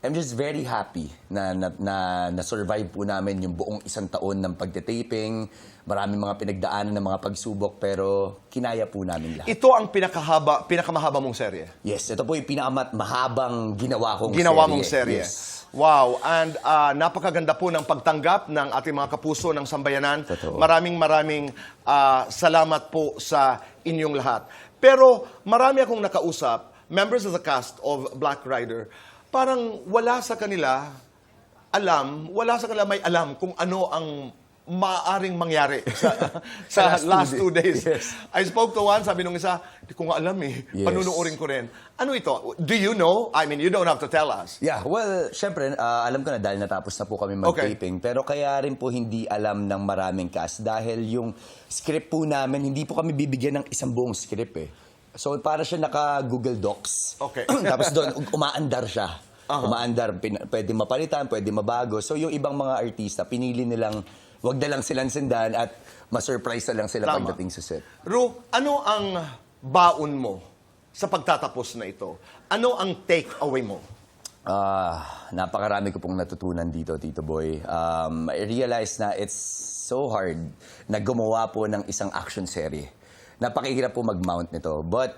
I'm just very happy na na, na, na-survive po namin yung buong isang taon ng pagtitaping. Maraming mga pinagdaanan ng mga pagsubok pero kinaya po namin lahat. Ito ang pinakahaba, pinakamahaba mong serye. Yes, ito po yung pinakamat mahabang ginawa kong Ginawa serye. mong serye. Yes. Wow, and ah, napakaganda po ng pagtanggap ng ating mga kapuso ng sambayanan. Totoo. Maraming maraming ah, salamat po sa inyong lahat. Pero marami akong nakausap, members of the cast of Black Rider, parang wala sa kanila alam, wala sa kanila may alam kung ano ang maaaring mangyari sa, sa Last last, two days. Yes. I spoke to one, sabi nung isa, hindi ko nga alam eh. Yes. Panunuorin ko rin. Ano ito? Do you know? I mean, you don't have to tell us. Yeah, well, syempre, ah, alam ko na dahil natapos na po kami mag-taping. Pero kaya rin po hindi alam ng maraming cast dahil yung script po namin, hindi po kami bibigyan ng isang buong script eh. So, para siya naka-Google Docs. Okay. Tapos doon, umaandar siya. Umaandar. Pin- pwede mapalitan, pwede mabago. So, yung ibang mga artista, pinili nilang wag na lang silang sindan at ma-surprise na lang sila Tama. pagdating sa set. Ru, ano ang baon mo sa pagtatapos na ito? Ano ang take away mo? Ah, napakarami ko pong natutunan dito, Tito Boy. Um, I realized na it's so hard na gumawa po ng isang action serie. Napakihirap po mag-mount nito. But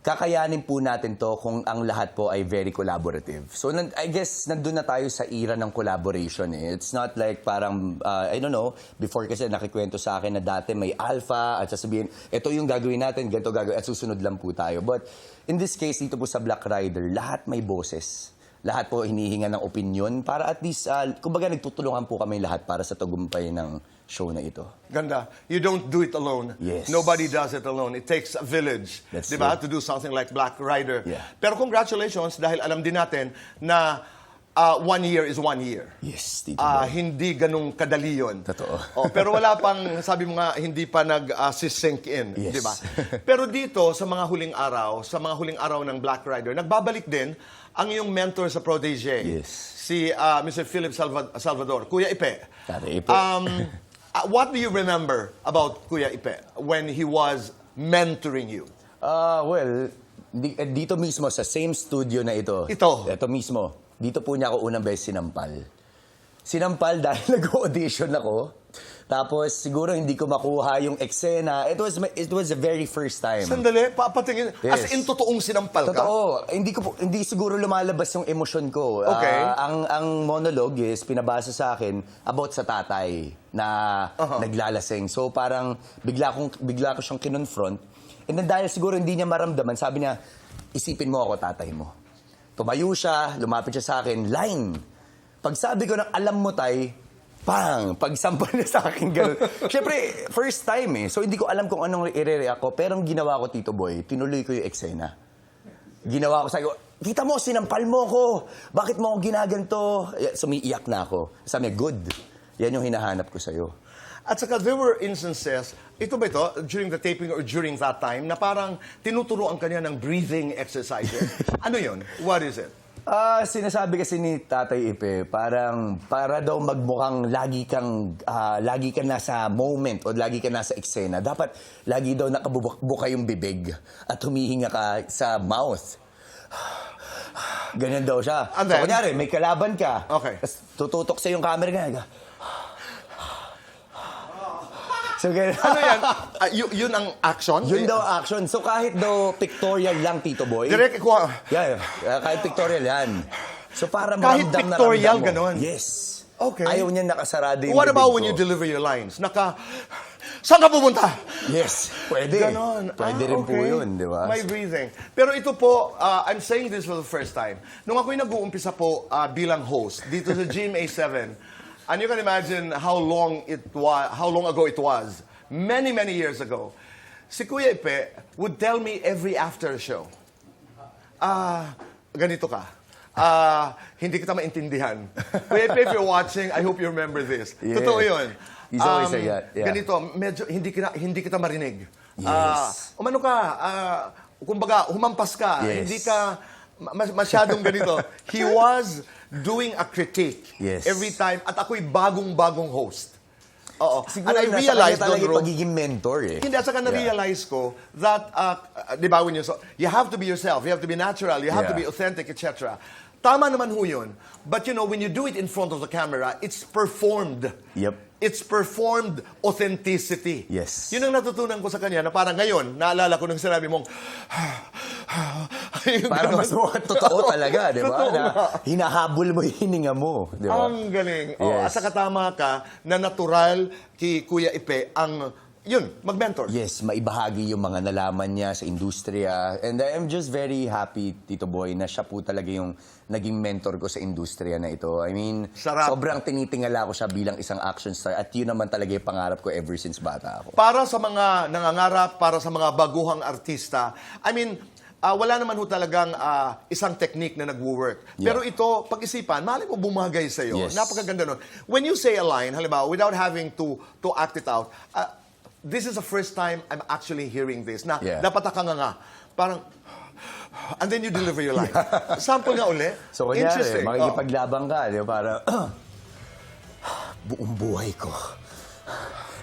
kakayanin po natin to kung ang lahat po ay very collaborative. So I guess nandun na tayo sa era ng collaboration eh. It's not like parang, uh, I don't know, before kasi nakikwento sa akin na dati may alpha at sasabihin, ito yung gagawin natin, ganito gagawin, at susunod lang po tayo. But in this case, dito po sa Black Rider, lahat may boses lahat po hinihinga ng opinion para at least, uh, kumbaga nagtutulungan po kami lahat para sa tagumpay ng show na ito. Ganda. You don't do it alone. Yes. Nobody does it alone. It takes a village, That's di ba, true. to do something like Black Rider. Yeah. Pero congratulations dahil alam din natin na ah, one year is one year. Yes, Tito Ah, Boy. hindi ganung kadali yun. Totoo. Oh, pero wala pang, sabi mo nga, hindi pa nag-sink in. Yes. Di ba? Pero dito, sa mga huling araw, sa mga huling araw ng Black Rider, nagbabalik din ang iyong mentor sa protege. Yes. Si ah, Mr. Philip Salva- Salvador, Kuya Ipe. Tatay Ipe. Um, ah, what do you remember about Kuya Ipe when he was mentoring you? Ah, well, dito mismo sa same studio na ito. Ito? Ito mismo. Dito po niya ako unang beses sinampal. Sinampal dahil nag-audition ako. Tapos siguro hindi ko makuha yung eksena. It was my- it was the very first time. Sandali, papatingin. As Yes. in, totoong sinampal ka? Totoo. Hindi ko po- hindi siguro lumalabas yung emosyon ko. Okay. Ah, ang ang monologue is pinabasa sa akin about sa tatay na Uh-huh. naglalasing. So parang bigla kong bigla ko siyang kinonfront. And then dahil siguro hindi niya maramdaman, sabi niya, isipin mo ako tatay mo. Tumayo siya, lumapit siya sa akin, line. Pag sabi ko ng alam mo tay, pang, pagsampal niya sa akin ganun. Siyempre, first time eh. So hindi ko alam kung anong i-react ko. Pero ang ginawa ko, Tito Boy, tinuloy ko yung eksena ginawa ko sa kita mo, sinampal mo ko. Bakit mo ako ginaganto? Sumiiyak na ako. Sabi niya, good. Yan yung hinahanap ko sa'yo. At saka there were instances, ito ba ito, during the taping or during that time, na parang tinuturoan kanya ng breathing exercises. ano yun? What is it? Ah, sinasabi kasi ni Tatay Ipe, parang para daw magmukhang lagi kang ah, lagi ka nasa moment o lagi ka nasa eksena. Dapat lagi daw nakabubuka yung bibig at humihinga ka sa mouth. Ganyan daw siya. And so, then? kunyari, may kalaban ka. Okay. Tapos tututok sa yung camera ka. So, ganyan. Ano yan? Ah, y- yun ang action? Yun daw action. So, kahit daw pictorial lang, Tito Boy. Direct, kuha. Yeah, yeah. kahit pictorial yan. So para Kahit maramdam na pictorial, ramdam mo. ganon? Yes. Okay. Ayaw niya nakasarado yung What about bibig when ko. you deliver your lines? Naka, saan ka pupunta? Yes, pwede. Ganon. Pwede Ah, rin po okay. yun, di ba? May breathing. Pero ito po, uh, I'm saying this for the first time. Nung ako'y nag-uumpisa po uh, bilang host dito sa GMA7, and you can imagine how long it was, how long ago it was. Many, many years ago. Si Kuya Ipe would tell me every after show, ah, ganito ka. Ah, hindi kita maintindihan. Kuya Ipe, if you're watching, I hope you remember this. Yeah. Totoo yun. He's always like that, yeah. Ganito, medyo hindi kita, hindi kita marinig. Yes. Ah, umano ka, ah, kumbaga, humampas ka, Yes. hindi ka ma- masyadong ganito. He was doing a critique Yes. every time at ako'y bagong-bagong host. Oo. Siguro And I realized, Don yung Ro, pagiging mentor eh. hindi, at saka na-realize ko that, uh, di ba, when you, so, you have to be yourself, you have to be natural, you have to Yeah. be authentic, etc. Tama naman ho yun. But you know, when you do it in front of the camera, it's performed. Yep. It's performed authenticity. Yes. Yun ang natutunan ko sa kanya na parang ngayon, naalala ko nung sinabi mong, Ganon. mas mukhang totoo talaga, di ba? Totoo Na hinahabol mo yung hininga mo, di ba? Ang galing. Oh, Yes. At saka tama ka na natural kay Kuya Ipe ang, yun, mag-mentor. Yes, maibahagi yung mga nalaman niya sa industriya. And I'm just very happy, Tito Boy, na siya po talaga yung naging mentor ko sa industriya na ito. I mean, Sarap. sobrang tinitingala ko siya bilang isang action star at yun naman talaga yung pangarap ko ever since bata ako. Para sa mga nangangarap, para sa mga baguhang artista, I mean, ah, wala naman ho talagang ah, isang technique na nagwo-work. Yeah. Pero ito, pag-isipan, mali mo bumagay sa'yo. Yes. Napakaganda nun. When you say a line, halimbawa, without having to to act it out, ah, this is the first time I'm actually hearing this, na Yeah. dapat ka nga nga. Parang, and then you deliver your line. Sample nga uli. So, kunyari, Interesting. Makikipaglabang ka, di ba? Para, buong buhay ko,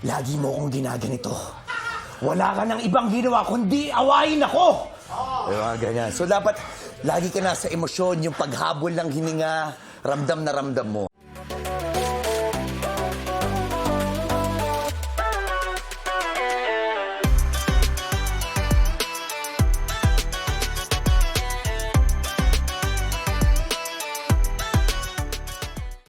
lagi mo akong ginaganito. Wala ka ng ibang ginawa, kundi awayin ako! Di ba, ganyan. So, dapat, lagi ka nasa emosyon, yung paghabol ng hininga, ramdam na ramdam mo.